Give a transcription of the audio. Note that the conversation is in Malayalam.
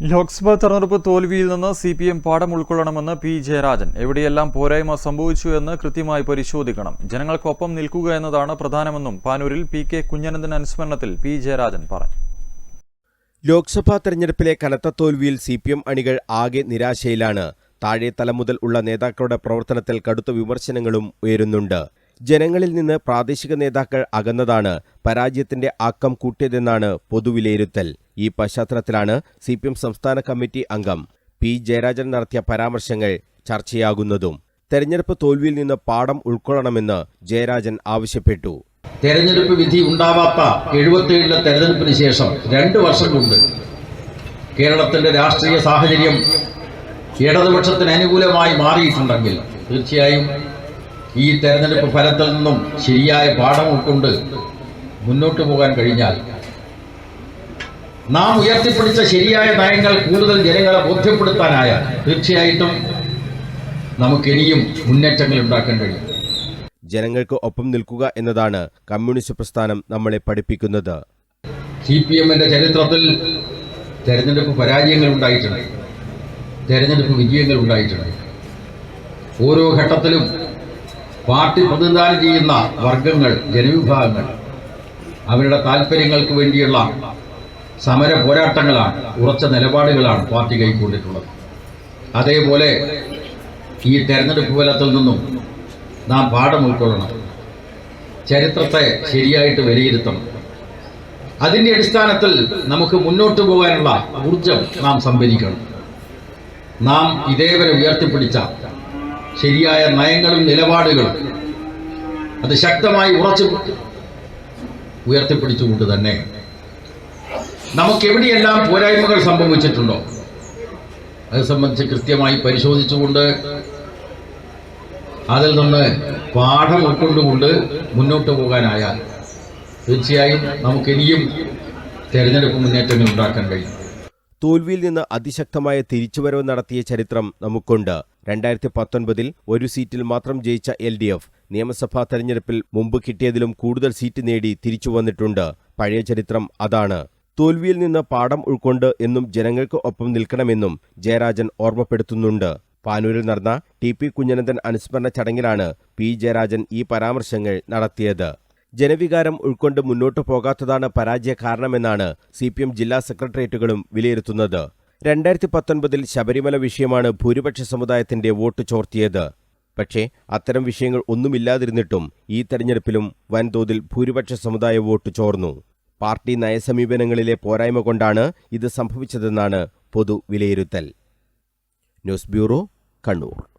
ലോക്സഭാ തെരഞ്ഞെടുപ്പ് തോൽവിയിൽ നിന്ന് സി പി എം പാഠം ഉൾക്കൊള്ളണമെന്ന് പി ജയരാജൻ. എവിടെയെല്ലാം പോരായ്മ സംഭവിച്ചു എന്ന് കൃത്യമായി പരിശോധിക്കണം. ജനങ്ങൾക്കൊപ്പം നിൽക്കുക എന്നതാണ് പ്രധാനമെന്നും പാനൂരിൽ പി കെ കുഞ്ഞനന്ദൻ അനുസ്മരണത്തിൽ പി ജയരാജൻ പറഞ്ഞു. ലോക്സഭാ തെരഞ്ഞെടുപ്പിലെ കനത്ത തോൽവിയിൽ സി പി എം അണികൾ ആകെ നിരാശയിലാണ്. താഴെ തലം മുതൽ ഉള്ള നേതാക്കളുടെ പ്രവർത്തനത്തിൽ കടുത്ത വിമർശനങ്ങളും ഉയരുന്നുണ്ട്. ജനങ്ങളിൽ നിന്ന് പ്രാദേശിക നേതാക്കൾ അകന്നതാണ്. പരാജയത്തിന്റെ ആക്കം കൂട്ടിയതെന്നാണ് പൊതുവിലയിരുത്തൽ. ഈ പശ്ചാത്തലത്തിലാണ് സി സംസ്ഥാന കമ്മിറ്റി അംഗം പി ജയരാജൻ നടത്തിയ പരാമർശങ്ങൾ ചർച്ചയാകുന്നതും. തെരഞ്ഞെടുപ്പ് തോൽവിയിൽ നിന്ന് പാഠം ഉൾക്കൊള്ളണമെന്ന് ജയരാജൻ ആവശ്യപ്പെട്ടു. തെരഞ്ഞെടുപ്പ് വിധി ഉണ്ടാവാത്ത എഴുപത്തിയേഴിലെ തെരഞ്ഞെടുപ്പിന് ശേഷം രണ്ട് വർഷം കൊണ്ട് കേരളത്തിന്റെ രാഷ്ട്രീയ സാഹചര്യം ഇടതുപക്ഷത്തിന് അനുകൂലമായി മാറിയിട്ടുണ്ടെങ്കിൽ തീർച്ചയായും ഈ തെരഞ്ഞെടുപ്പ് ഫലത്തിൽ നിന്നും ശരിയായ പാഠം ഉൾക്കൊണ്ട് മുന്നോട്ട് പോകാൻ കഴിഞ്ഞാൽ നാം ഉയർത്തിപ്പിടിച്ച ശരിയായ നയങ്ങൾ കൂടുതൽ ജനങ്ങളെ ബോധ്യപ്പെടുത്താനായ തീർച്ചയായിട്ടും നമുക്കിനിയും മുന്നേറ്റങ്ങൾ ഉണ്ടാക്കാൻ കഴിയും. ജനങ്ങൾക്ക് ഒപ്പം നിൽക്കുക എന്നതാണ് കമ്മ്യൂണിസ്റ്റ് പ്രസ്ഥാനം നമ്മളെ പഠിപ്പിക്കുന്നത്. സി പി എമ്മിന്റെ ചരിത്രത്തിൽ തെരഞ്ഞെടുപ്പ് പരാജയങ്ങൾ ഉണ്ടായിട്ടുണ്ട്. തെരഞ്ഞെടുപ്പ് വിജയങ്ങൾ ഉണ്ടായിട്ടുണ്ട്. ഓരോ ഘട്ടത്തിലും പാർട്ടി പ്രതിനിധാനം ചെയ്യുന്ന വർഗങ്ങൾ ജനവിഭാഗങ്ങൾ അവരുടെ താല്പര്യങ്ങൾക്ക് വേണ്ടിയുള്ള സമര പോരാട്ടങ്ങളാണ് ഉറച്ച നിലപാടുകളാണ് പാർട്ടി കൈക്കൊണ്ടിട്ടുള്ളത്. അതേപോലെ ഈ തെരഞ്ഞെടുപ്പ് ഫലത്തിൽ നിന്നും നാം പാഠം ഉൾക്കൊള്ളണം. ചരിത്രത്തെ ശരിയായിട്ട് വിലയിരുത്തണം. അതിന്റെ അടിസ്ഥാനത്തിൽ നമുക്ക് മുന്നോട്ട് പോകാനുള്ള ഊർജം നാം സംഭരിക്കണം. നാം ഇതേവരെ ഉയർത്തിപ്പിടിച്ച ശരിയായ നയങ്ങളും നിലപാടുകളും അത് ശക്തമായി ഉറച്ചു ഉയർത്തിപ്പിടിച്ചുകൊണ്ട് തന്നെ നമുക്ക് എവിടെയെല്ലാം പോരായ്മകൾ സംഭവിച്ചിട്ടുണ്ടോ? അത് സംബന്ധിച്ച് കൃത്യമായി പരിശോധിച്ചുകൊണ്ട് അതിൽ നിന്ന് പാഠം ഉൾക്കൊണ്ടുകൊണ്ട് മുന്നോട്ട് പോകാനായാൽ തീർച്ചയായും നമുക്ക് ഇനിയും തെരഞ്ഞെടുപ്പ് മുന്നേറ്റങ്ങൾ ഉണ്ടാക്കാൻ കഴിയും. തോൽവിയിൽ നിന്ന് അതിശക്തമായ തിരിച്ചുവരവ് നടത്തിയ ചരിത്രം നമുക്കുണ്ട്. രണ്ടായിരത്തി പത്തൊൻപതിൽ ഒരു സീറ്റിൽ മാത്രം ജയിച്ച എൽ ഡി എഫ് നിയമസഭാ തെരഞ്ഞെടുപ്പിൽ മുമ്പ് കിട്ടിയതിലും കൂടുതൽ സീറ്റ് നേടി തിരിച്ചു വന്നിട്ടുണ്ട് പഴയ ചരിത്രം അതാണ്. തോൽവിയിൽ നിന്ന് പാഠം ഉൾക്കൊണ്ട് എന്നും ജനങ്ങൾക്ക് ഒപ്പം നിൽക്കണമെന്നും ജയരാജൻ ഓർമ്മപ്പെടുത്തുന്നുണ്ട്. പാനൂരിൽ നടന്ന ടി പി കുഞ്ഞനന്ദൻ അനുസ്മരണ ചടങ്ങിലാണ് പി ജയരാജൻ ഈ പരാമർശങ്ങൾ നടത്തിയത്. ജനവികാരം ഉൾക്കൊണ്ട് മുന്നോട്ടു പോകാത്തതാണ് പരാജയ കാരണമെന്നാണ് സി പി എം ജില്ലാ സെക്രട്ടേറിയറ്റുകളും വിലയിരുത്തുന്നത്. രണ്ടായിരത്തി പത്തൊൻപതിൽ ശബരിമല വിഷയമാണ് ഭൂരിപക്ഷ സമുദായത്തിന്റെ വോട്ട് ചോർത്തിയത്. പക്ഷേ അത്തരം വിഷയങ്ങൾ ഒന്നുമില്ലാതിരുന്നിട്ടും ഈ തെരഞ്ഞെടുപ്പിലും വൻതോതിൽ ഭൂരിപക്ഷ സമുദായ വോട്ട് ചോർന്നു. പാർട്ടി നയസമീപനങ്ങളിലെ പോരായ്മ കൊണ്ടാണ് ഇത് സംഭവിച്ചതെന്നാണ് പൊതു വിലയിരുത്തൽ. News bureau Kannur.